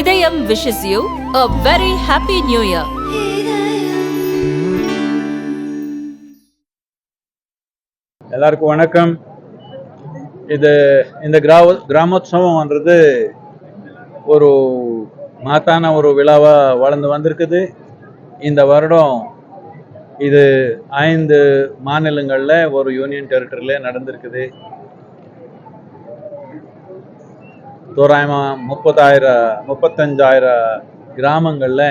இதயம் wishes you a very happy new year. எல்லாருக்கும் வணக்கம். இது இந்த கிராம கிராமோத்சவம்ன்றது ஒரு மாத்தான ஒரு விழாவாக வளர்ந்து வந்திருக்குது. இந்த வருடம் இது ஐந்து மாநிலங்களில் ஒரு யூனியன் டெரிட்டரியில் நடந்திருக்குது. தோராயமாக முப்பதாயிரம் முப்பத்தஞ்சாயிரம் கிராமங்களில்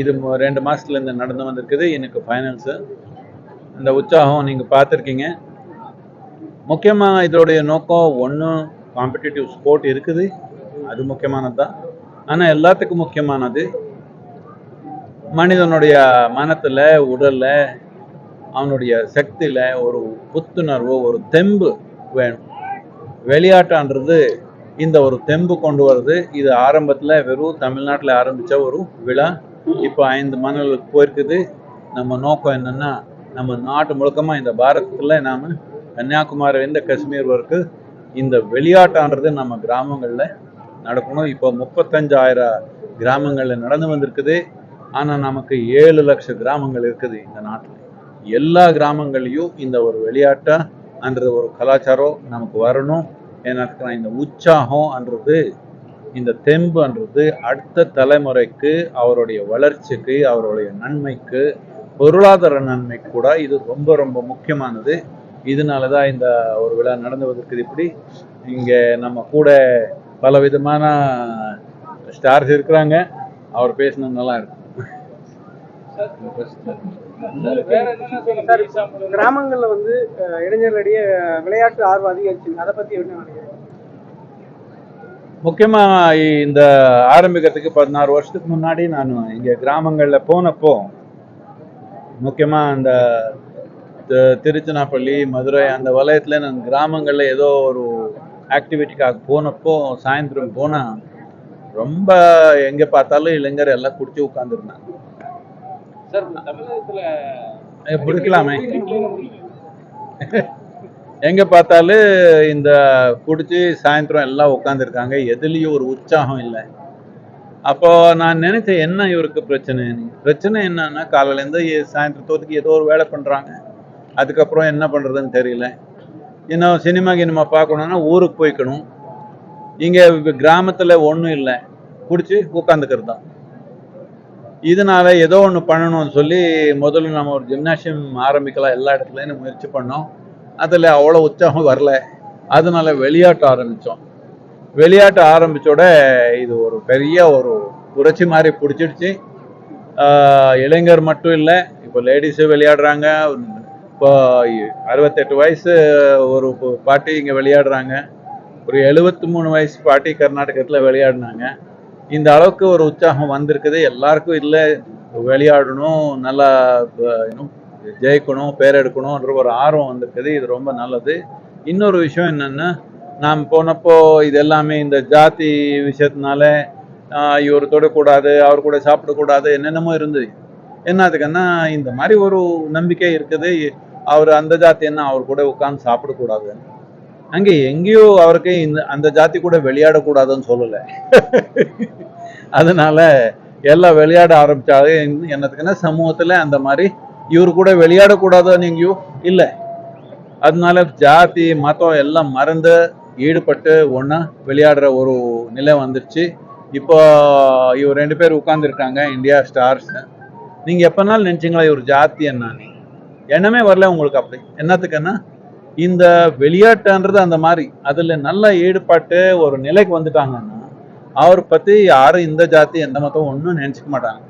இது ரெண்டு மாதத்துலேருந்து நடந்து வந்திருக்குது. எனக்கு ஃபைனல்ஸு இந்த உற்சாகம் நீங்கள் பார்த்துருக்கீங்க. முக்கியமாக இதோடைய நோக்கம் ஒன்றும் காம்படிட்டிவ் ஸ்போர்ட் இருக்குது. அது முக்கியமானது? தான் ஆனால் எல்லாத்துக்கும் முக்கியமானது மனிதனுடைய மனத்தில் உடலில் அவனுடைய சக்தியில் ஒரு புத்துணர்வு ஒரு தெம்பு வேணும். விளையாட்டான்றது இந்த ஒரு தெம்பு கொண்டு வருது இது ஆரம்பத்தில் வெறும் தமிழ்நாட்டில் ஆரம்பித்த ஒரு விழா. இப்போ ஐந்து மாநிலங்களுக்கு போயிருக்குது. நம்ம நோக்கம் என்னென்னா நம்ம நாட்டு முழுக்கமாக இந்த பாரதத்தில் நாம் கன்னியாகுமரியிலேருந்து காஷ்மீர் வரைக்கும் இந்த விளையாட்டான்றது நம்ம கிராமங்களில் நடக்கணும். இப்போ முப்பத்தஞ்சாயிரம் கிராமங்களில் நடந்து வந்திருக்குது. ஆனால் நமக்கு ஏழு லட்சம் கிராமங்கள் இருக்குது இந்த நாட்டில். எல்லா கிராமங்கள்லையும் இந்த ஒரு விளையாட்டான்றது ஒரு கலாச்சாரம் நமக்கு வரணும். ஏன்னா இந்த உற்சாகம்ன்றது இந்த தெம்புன்றது அடுத்த தலைமுறைக்கு அவருடைய வளர்ச்சிக்கு அவருடைய நன்மைக்கு பொருளாதார நன்மை கூட இது ரொம்ப ரொம்ப முக்கியமானது. இதனால தான் இந்த ஒரு விழா நடந்து வந்திருக்குது இப்படி. இங்கே நம்ம கூட பல விதமான ஸ்டார்ஸ் இருக்கிறாங்க. அவர் பேசினது நல்லா இருக்கும் கிராமங்கள்ல வந்து இளைஞர்களிடையே விளையாட்டு ஆர்வம் அதிகரிச்சு அதை பத்தி என்ன நினைக்கிறீங்க? முக்கியமாக இந்த ஆரம்பிக்கிறதுக்கு பதினாறு வருஷத்துக்கு முன்னாடி நான் இங்கே கிராமங்களில் போனப்போ முக்கியமாக அந்த தி- திருச்சினாப்பள்ளி மதுரை அந்த வலயத்தில் நான் கிராமங்களில் ஏதோ ஒரு ஆக்டிவிட்டிக்காக போனப்போ சாயந்தரம் போனால் ரொம்ப எங்கே பார்த்தாலும் இளைஞர் எல்லாம் குடிச்சு உட்காந்துருந்தாங்க பிடிக்கலாமே எங்கே பார்த்தாலும் இந்த குடிச்சு சாயந்தரம் எல்லாம் உட்காந்துருக்காங்க எதுலேயும் ஒரு உற்சாகம் இல்லை. அப்போ நான் நினைச்சேன் என்ன இவருக்கு பிரச்சனை? பிரச்சனை என்னன்னா காலையிலேருந்து சாயந்தரத்தோதுக்கு ஏதோ ஒரு வேலை பண்ணுறாங்க அதுக்கப்புறம் என்ன பண்ணுறதுன்னு தெரியல. இன்னும் சினிமா கினிமா பார்க்கணுன்னா ஊருக்கு போய்க்கணும். இங்கே கிராமத்தில் ஒன்றும் இல்லை. குடிச்சு உட்காந்துக்கிறது தான் இதனால ஏதோ ஒன்று பண்ணணும்னு சொல்லி முதல்ல நம்ம ஒரு ஜிம்னாசியம் ஆரம்பிக்கலாம் எல்லா இடத்துலையும் முயற்சி பண்ணோம். அதில் அவ்வளோ உற்சாகம் வரல. அதனால விளையாட்டு ஆரம்பித்தோம் விளையாட்டு ஆரம்பித்தோட இது ஒரு பெரிய ஒரு புரட்சி மாதிரி பிடிச்சிடுச்சு. இளைஞர் மட்டும் இல்லை இப்போ லேடிஸும் விளையாடுறாங்க. இப்போ அறுபத்தெட்டு வயசு ஒரு பாட்டி இங்கே விளையாடுறாங்க. ஒரு எழுபத்தி மூணு வயசு பாட்டி கர்நாடகத்தில் விளையாடினாங்க. இந்த அளவுக்கு ஒரு உற்சாகம் வந்திருக்குது. எல்லாருக்கும் இல்லை விளையாடணும் நல்லா இன்னும் ஜெயிக்கணும் பேர் எடுக்கணும்ன்ற ஒரு ஆர்வம் வந்திருக்குது. இது ரொம்ப நல்லது. இன்னொரு விஷயம் என்னன்னா நாம் போனப்போ இது எல்லாமே இந்த ஜாதி விஷயத்தினால ஆஹ், இவர் தொடக்கூடாது அவர் கூட சாப்பிடக்கூடாது என்னென்னமோ இருந்தது. என்னதுக்குன்னா இந்த மாதிரி ஒரு நம்பிக்கை இருக்குது. அவர் அந்த ஜாதி என்ன அவர் கூட உட்காந்து சாப்பிடக்கூடாது அங்கே எங்கேயோ அவருக்கு இந்த அந்த ஜாதி கூட விளையாடக்கூடாதுன்னு சொல்லலை. அதனால எல்லாம் விளையாட ஆரம்பிச்சாலே என்னத்துக்குன்னா சமூகத்துல அந்த மாதிரி இவர் கூட விளையாடக்கூடாதுன்னு எங்கேயோ இல்லை. அதனால ஜாதி மதம் எல்லாம் மறந்து ஈடுபட்டு ஒன்றா விளையாடுற ஒரு நிலை வந்துருச்சு. இப்போ இவர் ரெண்டு பேர் உட்காந்துருக்காங்க இந்தியா ஸ்டார்ஸ் நீங்கள் எப்போனாலும் நினச்சிங்களா இவர் ஜாதி என்னன்னு எண்ணமே வரல உங்களுக்கு அப்படி. என்னத்துக்குன்னா இந்த விளையாட்டுன்றது அந்த மாதிரி. அதில் நல்ல ஈடுபாட்டு ஒரு நிலைக்கு வந்துட்டாங்கன்னா அவரை பற்றி யாரும் இந்த ஜாதி எந்த மதம் ஒன்றும் நினச்சிக்க மாட்டாங்க.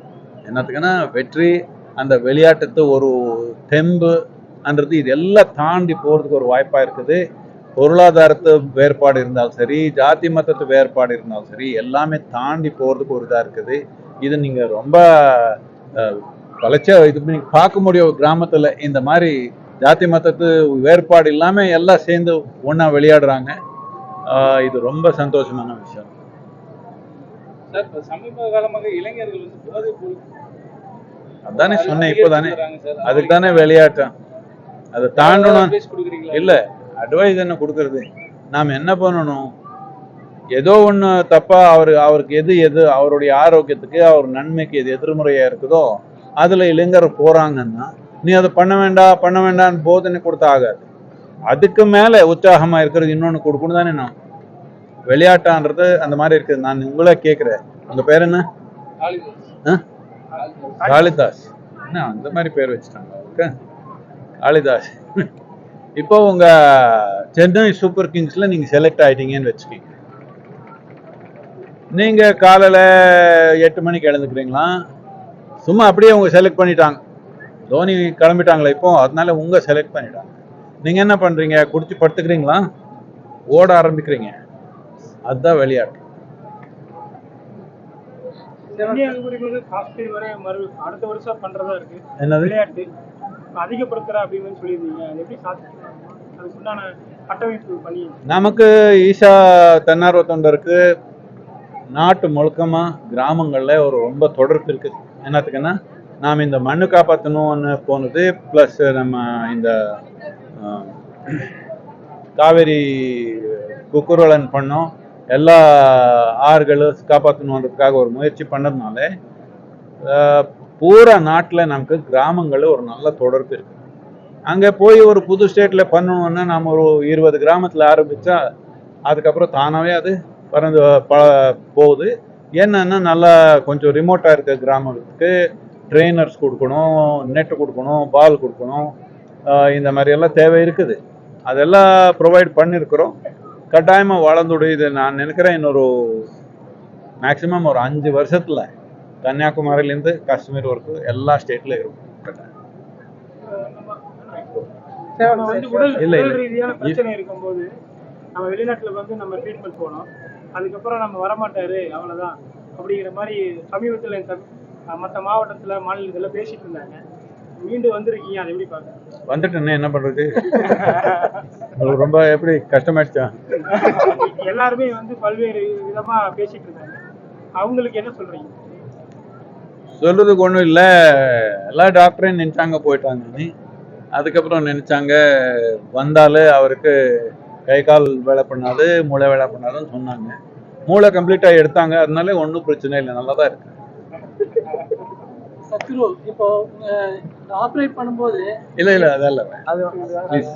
என்னத்துக்குன்னா வெற்றி அந்த விளையாட்டுத்து ஒரு தெம்புன்றது இது எல்லாம் தாண்டி போகிறதுக்கு ஒரு வாய்ப்பாக இருக்குது. பொருளாதாரத்து வேறுபாடு இருந்தாலும் சரி ஜாதி மதத்து வேறுபாடு இருந்தாலும் சரி எல்லாமே தாண்டி போகிறதுக்கு ஒரு இதாக இருக்குது. இது நீங்கள் ரொம்ப அஹ், இது நீங்கள் பார்க்க முடியும். கிராமத்தில் இந்த மாதிரி ஜாதி மதத்து வேறுபாடு இல்லாமல் எல்லாம் சேர்ந்து ஒன்றா விளையாடுறாங்க. இது ரொம்ப சந்தோஷமான விஷயம். சார் சமீப காலமாக இளைஞர்கள் வந்து போதைப் பொருள் அதானே சொன்னேன் இப்போதானே. அதுக்கு தானே விளையாட்டம். அதை தாண்டணும்? இல்ல அட்வைஸ் என்ன கொடுக்கறது? நாம் என்ன பண்ணணும்? ஏதோ ஒன்று தப்பா அவர் அவருக்கு எது எது அவருடைய ஆரோக்கியத்துக்கு அவர் நன்மைக்கு எது எதிர்மறையா இருக்குதோ அதுல இளைஞர் போறாங்கன்னா நீ அதை பண்ண வேண்டாம் பண்ண வேண்டாம்னு போதனை கொடுத்தா ஆகாது. அதுக்கு மேல உற்சாகமா இருக்கிறது இன்னொன்னு கொடுக்கணும் தானே நான். விளையாட்டான்றது அந்த மாதிரி இருக்குது. நான் உங்களே கேட்குறேன். உங்க பேர் என்ன? காளிதாஸ். என்ன அந்த மாதிரி பேர் வச்சுட்டாங்க. அவருக்கு காளிதாஸ். இப்போ உங்க சென்னை சூப்பர் கிங்ஸ்ல நீங்க செலக்ட் ஆயிட்டீங்கன்னு வச்சுக்கீங்க. நீங்க காலையில எட்டு மணிக்கு எழுந்துக்கிறீங்களா? சும்மா அப்படியே உங்க செலக்ட் பண்ணிட்டாங்க. தோனி கிளம்பிட்டாங்களே இப்போ அதனால உங்க செலக்ட் பண்ணிட்டாங்க நீங்க என்ன பண்றீங்க? குடிச்சு படுத்துக்கிறீங்களா? ஓட ஆரம்பிக்கிறீங்க. அதுதான் விளையாட்டு. அடுத்த வருஷம் பண்றதா இருக்கு. என்னது? விளையாட்டு. அதிகப்படுத்துற அப்படின்னு சொல்லியிருந்தீங்க. எப்படி கட்டமைப்பு பண்ணி நமக்கு ஈஷா தன்னார்வ தொண்டருக்கு நாட்டு முழுக்கமா கிராமங்கள்ல ஒரு ரொம்ப தொடர்பு இருக்கு என்னத்துக்குன்னா நாம் இந்த மண்ணு காப்பாற்றணும்னு போனது ப்ளஸ் நம்ம இந்த காவேரி குக்குரலன் பண்ணோம். எல்லா ஆறுகளும் காப்பாற்றணுன்றதுக்காக ஒரு முயற்சி பண்ணதுனால பூரா நாட்டில் நமக்கு கிராமங்கள் ஒரு நல்ல தொடர்பு இருக்கு. அங்கே போய் ஒரு புது ஸ்டேட்டில் பண்ணணும்னா நாம் ஒரு இருபது கிராமத்தில் ஆரம்பித்தா அதுக்கப்புறம் தானாகவே அது பறந்து ப போகுது. என்னன்னா நல்லா கொஞ்சம் ரிமோட்டாக இருக்க கிராமத்துக்கு ட்ரெயினர்ஸ் கொடுக்கணும் நெட்டு கொடுக்கணும் பால் கொடுக்கணும் இந்த மாதிரி எல்லாம் தேவை இருக்குது. அதெல்லாம் ப்ரொவைட் பண்ணியிருக்கிறோம் கட்டாயமாக வளர்ந்துடு. இது நான் நினைக்கிறேன் இன்னொரு மேக்ஸிமம் ஒரு அஞ்சு வருஷத்தில் கன்னியாகுமரியிலேருந்து காஷ்மீர் வரைக்கும் எல்லா ஸ்டேட்லையும் இருக்கும். கட்டாயம். இல்ல, பிரச்சனை இருக்கும்போது நம்ம வெளிநாட்டுல வந்து நம்ம ட்ரீட்மெண்ட் போனோம். அதுக்கப்புறம் நம்ம வரமாட்டாரு அவ்வளவுதான். அப்படிங்கிற மாதிரி சமீபத்துல மற்ற மாவட்டத்துல மாநிலத்துல பேசிட்டு இருந்தாங்க. மீண்டும் வந்திருக்கீங்க அதை எப்படி பாக்குறீங்க வந்துட்டேன்னு என்ன உங்களுக்கு ரொம்ப எப்படி கஷ்டமாயிடுச்சா? எல்லாருமே வந்து பல்வேறு விதமா பேசிட்டு இருக்காங்க அவங்களுக்கு என்ன சொல்றீங்க? சொல்றதுக்கு ஒன்றும் இல்லை. எல்லா டாக்டரையும் நினைச்சாங்க போயிட்டாங்கன்னு அதுக்கப்புறம் நினைச்சாங்க வந்தாலே அவருக்கு கை கால் வேலை பண்ணாது மூளை வேலை பண்ணாதுன்னு சொன்னாங்க. மூளை கம்ப்ளீட்டாக எடுத்தாங்க. அதனால ஒன்றும் பிரச்சனை இல்லை நல்லா தான் இருக்கு. சத்ரு இப்போ ஆப்ரேட் பண்ணும்போது இல்லை இல்லை அதெல்லாம் அது ப்ளீஸ்